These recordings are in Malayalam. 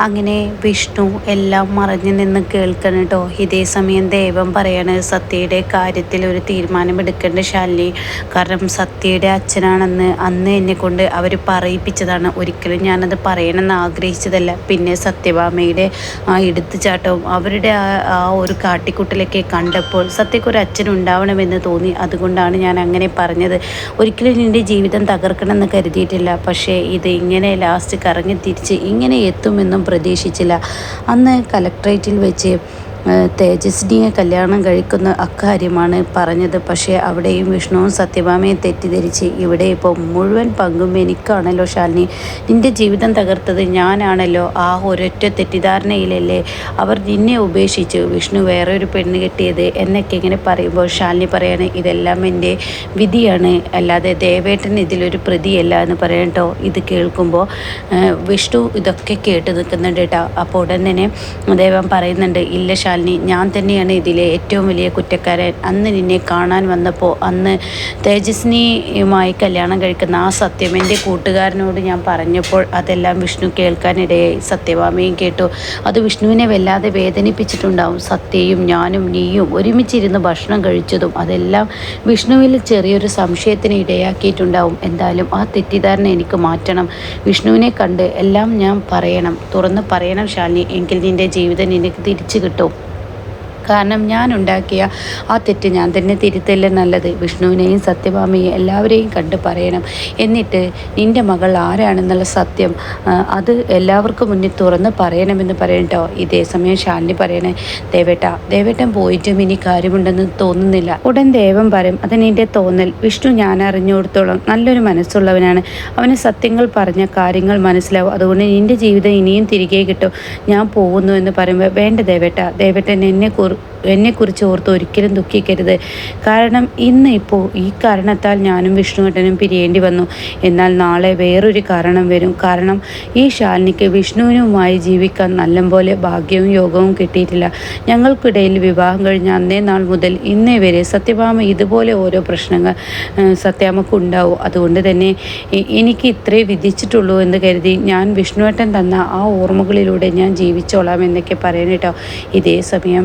അങ്ങനെ വിഷ്ണു എല്ലാം മറഞ്ഞു നിന്ന് കേൾക്കണം കേട്ടോ ഇതേ സമയം ദേവം പറയാണ് സത്യയുടെ കാര്യത്തിൽ ഒരു തീരുമാനമെടുക്കേണ്ട ശാലിനി. കാരണം സത്യയുടെ അച്ഛനാണെന്ന് അന്ന് എന്നെ കൊണ്ട് അവർ പറയിപ്പിച്ചതാണ്. ഒരിക്കലും ഞാനത് പറയണമെന്ന് ആഗ്രഹിച്ചതല്ല. പിന്നെ സത്യഭാമയുടെ ആ എടുത്തുചാട്ടവും അവരുടെ ആ ഒരു കാട്ടിക്കുട്ടിലൊക്കെ കണ്ടപ്പോൾ സത്യക്കൊരു അച്ഛൻ ഉണ്ടാവണമെന്ന് തോന്നി. അതുകൊണ്ടാണ് ഞാൻ അങ്ങനെ പറഞ്ഞത്. ഒരിക്കലും നിന്റെ ജീവിതം തകർക്കണമെന്ന് കരുതിയിട്ടില്ല. പക്ഷേ ഇത് ഇങ്ങനെ ലാസ്റ്റ് കറങ്ങി തിരിച്ച് ഇങ്ങനെ എത്തുമെന്നും പ്രതീക്ഷിച്ചില്ല. അന്ന് കലക്ട്രേറ്റിൽ വെച്ച് തേജസ്വിനിയെ കല്യാണം കഴിക്കുന്ന അക്കാര്യമാണ് പറഞ്ഞത്. പക്ഷേ അവിടെയും വിഷ്ണുവും സത്യഭാമയെ തെറ്റിദ്ധരിച്ച് ഇവിടെ ഇപ്പോൾ മുഴുവൻ പങ്കും എനിക്കാണല്ലോ ശാലിനി. നിന്റെ ജീവിതം തകർത്തത് ഞാനാണല്ലോ. ആ ഒരൊറ്റ തെറ്റിദ്ധാരണയിലല്ലേ അവർ നിന്നെ ഉപേക്ഷിച്ചു. വിഷ്ണു വേറെ ഒരു പെണ്ണ് കെട്ടിയത്. എന്നൊക്കെ ഇങ്ങനെ പറയുമ്പോൾ ശാലിനി പറയാണ് ഇതെല്ലാം എന്റെ വിധിയാണ്. അല്ലാതെ ദേവേട്ടൻ ഇതിലൊരു പ്രതിയല്ല എന്ന് പറയട്ടോ ഇത് കേൾക്കുമ്പോൾ വിഷ്ണു ഇതൊക്കെ കേട്ട് നിൽക്കുന്നുണ്ട് കേട്ടോ അപ്പോൾ ഉടൻ തന്നെ ദേവൻ പറയുന്നുണ്ട് ഇല്ല ശാലിനി ഞാൻ തന്നെയാണ് ഇതിലെ ഏറ്റവും വലിയ കുറ്റക്കാരൻ. അന്ന് നിന്നെ കാണാൻ വന്നപ്പോൾ അന്ന് തേജസ്വിനിയുമായി കല്യാണം കഴിക്കുന്ന ആ സത്യം എന്റെ കൂട്ടുകാരനോട് ഞാൻ പറഞ്ഞപ്പോൾ അതെല്ലാം വിഷ്ണു കേൾക്കാനിടയായി. സത്യഭാമയും കേട്ടു. അത് വിഷ്ണുവിനെ വല്ലാതെ വേദനിപ്പിച്ചിട്ടുണ്ടാവും. സത്യയും ഞാനും നീയും ഒരുമിച്ചിരുന്ന് ഭക്ഷണം കഴിച്ചതും അതെല്ലാം വിഷ്ണുവിൽ ചെറിയൊരു സംശയത്തിന് ഇടയാക്കിയിട്ടുണ്ടാവും. എന്തായാലും ആ തെറ്റിദ്ധാരണ എനിക്ക് മാറ്റണം. വിഷ്ണുവിനെ കണ്ട് എല്ലാം ഞാൻ പറയണം. തുറന്ന് പറയണം ശാലിനി. എങ്കിൽ നിന്റെ ജീവിതം നിനക്ക് തിരിച്ചു കിട്ടും. കാരണം ഞാൻ ഉണ്ടാക്കിയ ആ തെറ്റ് ഞാൻ തന്നെ തിരുത്തല്ലേ നല്ലത്. വിഷ്ണുവിനെയും സത്യഭാമയെയും എല്ലാവരെയും കണ്ട് പറയണം. എന്നിട്ട് നിന്റെ മകൾ ആരാണെന്നുള്ള സത്യം അത് എല്ലാവർക്കും മുന്നിൽ തുറന്ന് പറയണമെന്ന് പറയട്ടോ ഇതേ സമയം ശാലിനി പറയണേ ദേവേട്ട ദേവേട്ടൻ പോയിട്ടും ഇനി കാര്യമുണ്ടെന്ന് തോന്നുന്നില്ല. ഉടൻ ദേവം പറയും അത് നിന്റെ തോന്നൽ. വിഷ്ണു ഞാൻ അറിഞ്ഞുകൊടുത്തോളം നല്ലൊരു മനസ്സുള്ളവനാണ്. അവന് സത്യങ്ങൾ പറഞ്ഞ കാര്യങ്ങൾ മനസ്സിലാവും. അതുകൊണ്ട് നിന്റെ ജീവിതം ഇനിയും തിരികെ കിട്ടും. ഞാൻ പോകുന്നു എന്ന് പറയുമ്പോൾ വേണ്ട ദേവേട്ട ദേവേട്ടൻ എന്നെ കുറി എന്നെക്കുറിച്ച് ഓർത്ത് ഒരിക്കലും ദുഃഖിക്കരുത്. കാരണം ഇന്ന് ഇപ്പോൾ ഈ കാരണത്താൽ ഞാനും വിഷ്ണുവേട്ടനും പിരിയേണ്ടി വന്നു. എന്നാൽ നാളെ വേറൊരു കാരണം വരും. കാരണം ഈ ശാലിനിക്ക് വിഷ്ണുവിനുമായി ജീവിക്കാൻ നല്ലപോലെ ഭാഗ്യവും യോഗവും കിട്ടിയിട്ടില്ല. ഞങ്ങൾക്കിടയിൽ വിവാഹം കഴിഞ്ഞ അന്നേ നാൾ മുതൽ ഇന്നേ വരെ സത്യഭാമ ഇതുപോലെ ഓരോ പ്രശ്നങ്ങൾ സത്യാമക്ക് ഉണ്ടാവും. അതുകൊണ്ട് തന്നെ എനിക്ക് ഇത്രേ വിധിച്ചിട്ടുള്ളൂ എന്ന് കരുതി ഞാൻ വിഷ്ണുവേട്ടൻ തന്ന ആ ഓർമ്മകളിലൂടെ ഞാൻ ജീവിച്ചോളാം എന്നൊക്കെ പറയണേട്ടോ ഇതേ സമയം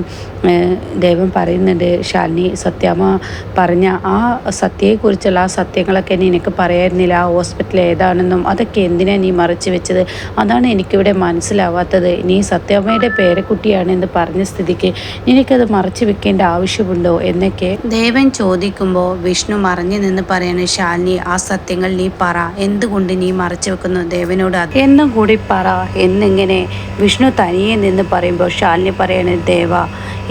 ദേവൻ പറയുന്നുണ്ട് ശാലിനി സത്യാമ്മ പറഞ്ഞ ആ സത്യയെക്കുറിച്ചുള്ള ആ സത്യങ്ങളൊക്കെ നിനക്ക് പറയായിരുന്നില്ല ആ ഹോസ്പിറ്റൽ ഏതാണെന്നും അതൊക്കെ എന്തിനാണ് നീ മറച്ചു വെച്ചത്? അതാണ് എനിക്കിവിടെ മനസ്സിലാവാത്തത്. നീ സത്യാമ്മയുടെ പേരക്കുട്ടിയാണെന്ന് പറഞ്ഞ സ്ഥിതിക്ക് നിനക്കത് മറച്ചു വെക്കേണ്ട ആവശ്യമുണ്ടോ എന്നൊക്കെ ദേവൻ ചോദിക്കുമ്പോൾ വിഷ്ണു മറിഞ്ഞു നിന്ന് പറയാണ് ശാലിനി ആ സത്യങ്ങൾ നീ പറ. എന്തുകൊണ്ട് നീ മറച്ചു വെക്കുന്നു ദേവനോട്? എന്നും കൂടി പറ. എന്നിങ്ങനെ വിഷ്ണു തനിയെ നിന്ന് പറയുമ്പോൾ ശാലിനി പറയാണ് ദേവ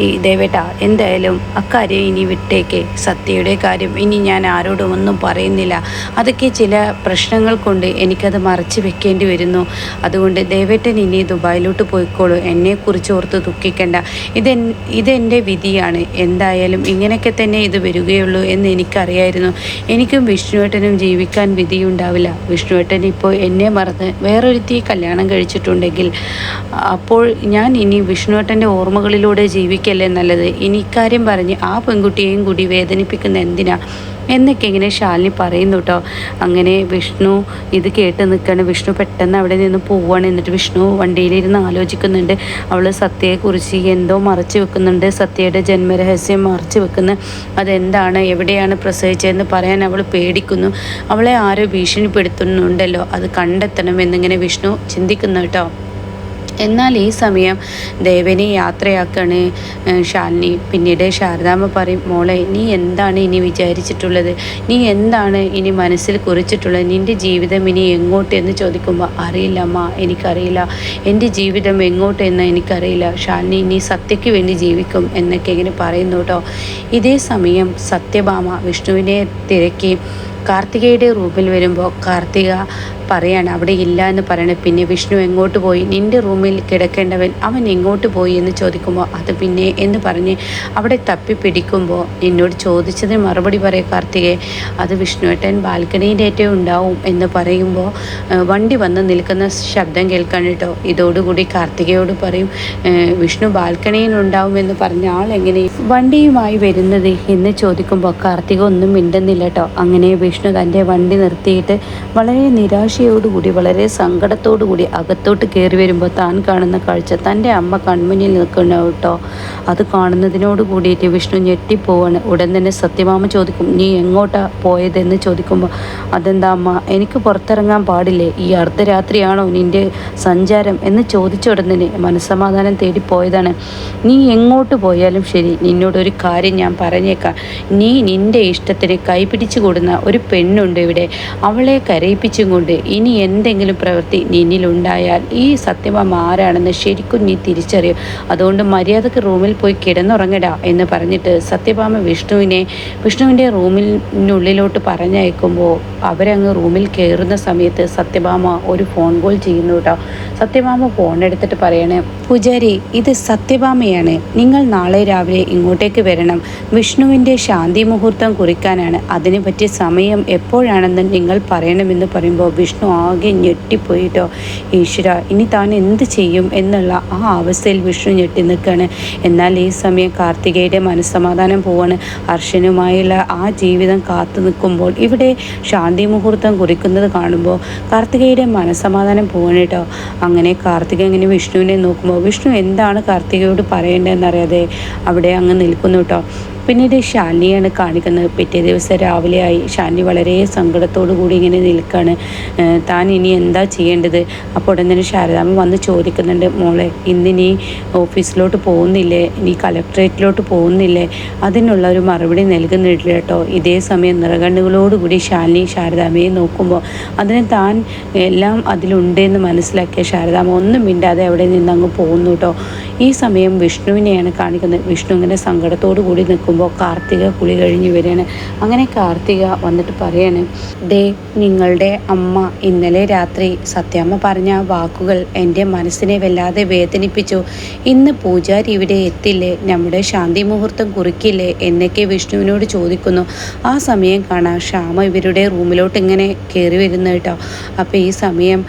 ഈ ദേവേട്ട എന്തായാലും അക്കാര്യം ഇനി വിട്ടേക്ക്. സത്യയുടെ കാര്യം ഇനി ഞാൻ ആരോടും ഒന്നും പറയുന്നില്ല. അതൊക്കെ ചില പ്രശ്നങ്ങൾ കൊണ്ട് എനിക്കത് മറച്ചു വെക്കേണ്ടി വരുന്നു. അതുകൊണ്ട് ദേവേട്ടൻ ഇനി ദുബായിലോട്ട് പോയിക്കോളൂ. എന്നെക്കുറിച്ച് ഓർത്ത് ദുഃഖിക്കേണ്ട. ഇതെ ഇതെന്റെ വിധിയാണ്. എന്തായാലും ഇങ്ങനെയൊക്കെ തന്നെ ഇത് വരികയുള്ളൂ എന്ന് എനിക്കറിയായിരുന്നു. എനിക്കും വിഷ്ണുവേട്ടനും ജീവിക്കാൻ വിധിയുണ്ടാവില്ല. വിഷ്ണുവേട്ടൻ ഇപ്പോൾ എന്നെ മറന്ന് വേറൊരുത്തി കല്യാണം കഴിച്ചിട്ടുണ്ടെങ്കിൽ അപ്പോൾ ഞാൻ ഇനി വിഷ്ണുവേട്ടന്റെ ഓർമ്മകളിലൂടെ ജീവിക്കല്ലേ നല്ലത്? ഇനി ഇക്കാര്യം പറഞ്ഞ് ആ പെൺകുട്ടിയെയും കൂടി വേദനിപ്പിക്കുന്ന എന്തിനാ? എന്നൊക്കെ ഇങ്ങനെ ശാലിനി പറയുന്നു കേട്ടോ അങ്ങനെ വിഷ്ണു ഇത് കേട്ട് നിൽക്കുകയാണ് വിഷ്ണു പെട്ടെന്ന് അവിടെ നിന്ന് പോവുകയാണ് എന്നിട്ട് വിഷ്ണു വണ്ടിയിലിരുന്ന് ആലോചിക്കുന്നുണ്ട്. അവൾ സത്യയെക്കുറിച്ച് എന്തോ മറച്ചു വെക്കുന്നുണ്ട്. സത്യയുടെ ജന്മരഹസ്യം മറച്ചു വെക്കുന്നു. അതെന്താണ്? എവിടെയാണ് പ്രസവിച്ചതെന്ന് പറയാൻ അവൾ പേടിക്കുന്നു. അവളെ ആരോ ഭീഷണിപ്പെടുത്തുന്നുണ്ടല്ലോ. അത് കണ്ടെത്തണം എന്നിങ്ങനെ വിഷ്ണു ചിന്തിക്കുന്നു കേട്ടോ എന്നാൽ ഈ സമയം ദേവനെ യാത്രയാക്കാണ് ശാലിനി. പിന്നീട് ശാരദാമ്മ പറയും മോളെ നീ എന്താണ് ഇനി വിചാരിച്ചിട്ടുള്ളത്? നീ എന്താണ് ഇനി മനസ്സിൽ കുറിച്ചിട്ടുള്ളത്? നിന്റെ ജീവിതം ഇനി എങ്ങോട്ട്? എന്ന് ചോദിക്കുമ്പോൾ അറിയില്ല അമ്മ എനിക്കറിയില്ല. എന്റെ ജീവിതം എങ്ങോട്ട് എന്ന് എനിക്കറിയില്ല. ശാലിനി നീ സത്യയ്ക്ക് വേണ്ടി ജീവിക്കും എന്നൊക്കെ ഇങ്ങനെ പറയുന്നു കേട്ടോ. ഇതേ സമയം സത്യഭാമ വിഷ്ണുവിനെ തിരക്കി കാർത്തികയുടെ റൂമിൽ വരുമ്പോൾ കാർത്തിക പറയാണ് അവിടെ ഇല്ല എന്ന് പറയണത് പിന്നെ വിഷ്ണു എങ്ങോട്ട് പോയി? നിന്റെ റൂമിൽ കിടക്കേണ്ടവൻ അവൻ എങ്ങോട്ട് പോയി? എന്ന് ചോദിക്കുമ്പോൾ അത് പിന്നെ എന്ന് പറഞ്ഞ് അവിടെ തപ്പി പിടിക്കുമ്പോൾ നിന്നോട് ചോദിച്ചതിന് മറുപടി പറയും കാർത്തികയെ അത് വിഷ്ണുവേട്ടൻ ബാൽക്കണിയിലേറ്റേ ഉണ്ടാവും എന്ന് പറയുമ്പോൾ വണ്ടി വന്ന് നിൽക്കുന്ന ശബ്ദം കേൾക്കാൻ കേട്ടോ. ഇതോടുകൂടി കാർത്തികയോട് പറയും വിഷ്ണു ബാൽക്കണിയിൽ ഉണ്ടാവും എന്ന് പറഞ്ഞ ആൾ എങ്ങനെ വണ്ടിയുമായി വരുന്നത് എന്ന് ചോദിക്കുമ്പോൾ കാർത്തിക ഒന്നും മിണ്ടുന്നില്ല കേട്ടോ. അങ്ങനെ വിഷ്ണു വിഷ്ണു തന്റെ വണ്ടി നിർത്തിയിട്ട് വളരെ നിരാശയോടുകൂടി വളരെ സങ്കടത്തോടുകൂടി അകത്തോട്ട് കയറി വരുമ്പോൾ താൻ കാണുന്ന കാഴ്ച തന്റെ അമ്മ കൺമുന്നിൽ നിൽക്കുന്ന കേട്ടോ. അത് കാണുന്നതിനോട് കൂടിയിട്ട് വിഷ്ണു ഞെട്ടിപ്പോവാണ്. ഉടൻ തന്നെ സത്യമാമ ചോദിക്കും നീ എങ്ങോട്ടാ പോയതെന്ന്? ചോദിക്കുമ്പോൾ അതെന്താ അമ്മ എനിക്ക് പുറത്തിറങ്ങാൻ പാടില്ലേ? ഈ അർദ്ധരാത്രിയാണോ നിന്റെ സഞ്ചാരം? എന്ന് ചോദിച്ച ഉടൻ തന്നെ മനസ്സമാധാനം തേടി പോയതാണ്. നീ എങ്ങോട്ട് പോയാലും ശരി നിന്നോടൊരു കാര്യം ഞാൻ പറഞ്ഞേക്കാം. നീ നിന്റെ ഇഷ്ടത്തിന് കൈപിടിച്ചു കൂടുന്ന ഒരു പെണ്ണുണ്ട് ഇവിടെ. അവളെ കരയിപ്പിച്ചും കൊണ്ട് ഇനി എന്തെങ്കിലും പ്രവൃത്തി നിന്നിലുണ്ടായാൽ ഈ സത്യമാമ ആരാണെന്ന് ശരിക്കും നീ തിരിച്ചറിയും. അതുകൊണ്ട് മര്യാദയ്ക്ക് റൂമിൽ പോയി കിടന്നുറങ്ങടാ എന്ന് പറഞ്ഞിട്ട് സത്യഭാമ വിഷ്ണുവിനെ വിഷ്ണുവിന്റെ റൂമിനുള്ളിലോട്ട് പറഞ്ഞയക്കുമ്പോൾ അവരങ്ങ് റൂമിൽ കയറുന്ന സമയത്ത് സത്യഭാമ ഒരു ഫോൺ കോൾ ചെയ്യുന്നു കേട്ടോ. സത്യഭാമ ഫോൺ എടുത്തിട്ട് പറയണേ പൂജാരി ഇത് സത്യഭാമയാണ് നിങ്ങൾ നാളെ രാവിലെ ഇങ്ങോട്ടേക്ക് വരണം. വിഷ്ണുവിന്റെ ശാന്തി മുഹൂർത്തം കുറിക്കാനാണ്. അതിനെ പറ്റിയ സമയം എപ്പോഴാണെന്ന് നിങ്ങൾ പറയണമെന്ന് പറയുമ്പോൾ വിഷ്ണു ആകെ ഞെട്ടിപ്പോയിട്ടോ ഈശ്വര ഇനി താൻ എന്ത് ചെയ്യും? എന്നുള്ള ആ അവസ്ഥയിൽ വിഷ്ണു ഞെട്ടി നിൽക്കുകയാണ്. എന്നാൽ ഈ സമയം കാർത്തികയുടെ മനസ്സമാധാനം പോവാണ്. ഹർഷനുമായുള്ള ആ ജീവിതം കാത്തു നിൽക്കുമ്പോൾ ഇവിടെ ശാന്തി മുഹൂർത്തം കുറിക്കുന്നത് കാണുമ്പോൾ കാർത്തികയുടെ മനസ്സമാധാനം പോവാണ് കേട്ടോ. അങ്ങനെ കാർത്തിക ഇങ്ങനെ വിഷ്ണുവിനെ നോക്കുമ്പോൾ വിഷ്ണു എന്താണ് കാർത്തികയോട് പറയേണ്ടതെന്നറിയാതെ അവിടെ അങ്ങ് നിൽക്കുന്നു കേട്ടോ. പിന്നീട് ഷാനിയാണ് കാണിക്കുന്നത്. പിറ്റേ ദിവസം രാവിലെ ആയി ഷാലിനി വളരെ സങ്കടത്തോടു കൂടി ഇങ്ങനെ നിൽക്കുകയാണ് താൻ ഇനി എന്താ ചെയ്യേണ്ടത്? അപ്പോൾ ഉടൻ തന്നെ ശാരദാമ്മ വന്ന് ചോദിക്കുന്നുണ്ട് മോളെ ഇന്ന് നീ ഓഫീസിലോട്ട് പോകുന്നില്ലേ? നീ കളക്ട്രേറ്റിലോട്ട് പോകുന്നില്ലേ? അതിനുള്ള ഒരു മറുപടി നൽകുന്നില്ല കേട്ടോ. ഇതേ സമയം നിറകണ്ണുകളോടുകൂടി ഷാലിനി ശാരദാമ്മയെ നോക്കുമ്പോൾ അതിന് താൻ എല്ലാം അതിലുണ്ടെന്ന് മനസ്സിലാക്കിയ ശാരദാമ്മ ഒന്നും മിണ്ടാതെ അവിടെ നിന്ന് അങ്ങ് പോകുന്നു കേട്ടോ. ഈ സമയം വിഷ്ണുവിനെയാണ് കാണിക്കുന്നത്. വിഷ്ണു ഇങ്ങനെ സങ്കടത്തോടു കൂടി നിൽക്കുമ്പോൾ കാർത്തിക കുളി കഴിഞ്ഞ് വരികയാണ്. അങ്ങനെ കാർത്തിക വന്നിട്ട് പറയാണ് ദേ നിങ്ങളുടെ അമ്മ ഇന്നലെ രാത്രി സത്യാമ്മ പറഞ്ഞ വാക്കുകൾ എന്റെ മനസ്സിനെ വല്ലാതെ വേദനിപ്പിച്ചു. ഇന്ന് പൂജാരി ഇവിടെ എത്തില്ലേ? നമ്മുടെ ശാന്തി മുഹൂർത്തം കുറിക്കില്ലേ? എന്നൊക്കെ വിഷ്ണുവിനോട് ചോദിക്കുന്നു. ആ സമയം കാണാം ശ്യാമ ഇവരുടെ റൂമിലോട്ട് ഇങ്ങനെ കയറി വരുന്ന കേട്ടോ. അപ്പോൾ ഈ സമയം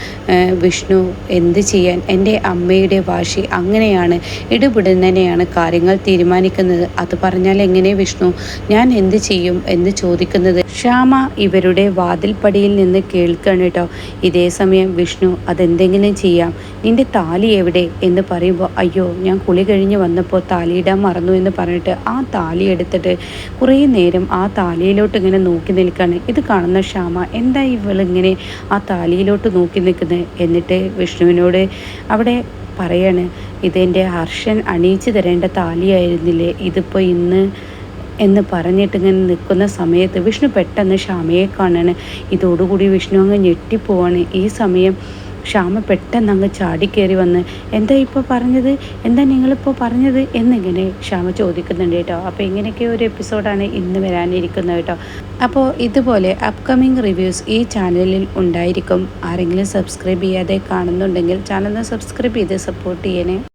വിഷ്ണു എന്ത് ചെയ്യാൻ? എന്റെ അമ്മയുടെ വാശി അങ്ങനെയാണ് ഇടപെടുന്നതിനെയാണ് കാര്യങ്ങൾ തീരുമാനിക്കുന്നത്. അത് പറഞ്ഞാൽ എങ്ങനെ വിഷ്ണു? ഞാൻ എന്ത് ചെയ്യും എന്ന് ചോദിക്കുന്നത്. ശ്യാമ ഇവരുടെ വാതിൽപ്പടിയിൽ നിന്ന് കേൾക്കണം കേട്ടോ. ഇതേ സമയം വിഷ്ണു അതെന്തെങ്കിലും ചെയ്യാം. നിന്റെ താലി എവിടെ? എന്ന് പറയുമ്പോൾ അയ്യോ ഞാൻ കുളി കഴിഞ്ഞ് വന്നപ്പോൾ താലിയിടാൻ മറന്നു എന്ന് പറഞ്ഞിട്ട് ആ താലി എടുത്തിട്ട് കുറേ നേരം ആ താലിയിലോട്ട് ഇങ്ങനെ നോക്കി നിൽക്കുകയാണ് ഇത് കാണുന്ന ശ്യാമ എന്താ ഇവളിങ്ങനെ ആ താലിയിലോട്ട് നോക്കി നിൽക്കുന്നത്? എന്നിട്ട് വിഷ്ണുവിനോട് അവിടെ പറയാണ് ഇതെന്റെ ഹർഷൻ അണിയിച്ചു തരേണ്ട താലിയായിരുന്നില്ലേ? ഇതിപ്പോൾ ഇന്ന് എന്ന് പറഞ്ഞിട്ട് ഇങ്ങനെ നിൽക്കുന്ന സമയത്ത് വിഷ്ണു പെട്ടെന്ന് ക്ഷാമയെ കാണാണ്. ഇതോടുകൂടി വിഷ്ണു അങ്ങ് ഞെട്ടിപ്പോവാണ്. ഈ സമയം ക്ഷാമ പെട്ടെന്ന് അങ്ങ് ചാടിക്കേറി വന്ന് എന്താ ഇപ്പോൾ പറഞ്ഞത്? എന്താ നിങ്ങളിപ്പോൾ പറഞ്ഞത്? എന്നിങ്ങനെ ക്ഷാമ ചോദിക്കുന്നുണ്ട് കേട്ടോ. അപ്പോൾ ഇങ്ങനെയൊക്കെ ഒരു എപ്പിസോഡാണ് ഇന്ന് വരാനിരിക്കുന്നത് കേട്ടോ. അപ്പോൾ ഇതുപോലെ അപ്കമിങ് റിവ്യൂസ് ഈ ചാനലിൽ ഉണ്ടായിരിക്കും. ആരെങ്കിലും സബ്സ്ക്രൈബ് ചെയ്യാതെ കാണുന്നുണ്ടെങ്കിൽ ചാനൽ സബ്സ്ക്രൈബ് ചെയ്ത് സപ്പോർട്ട് ചെയ്യണേ.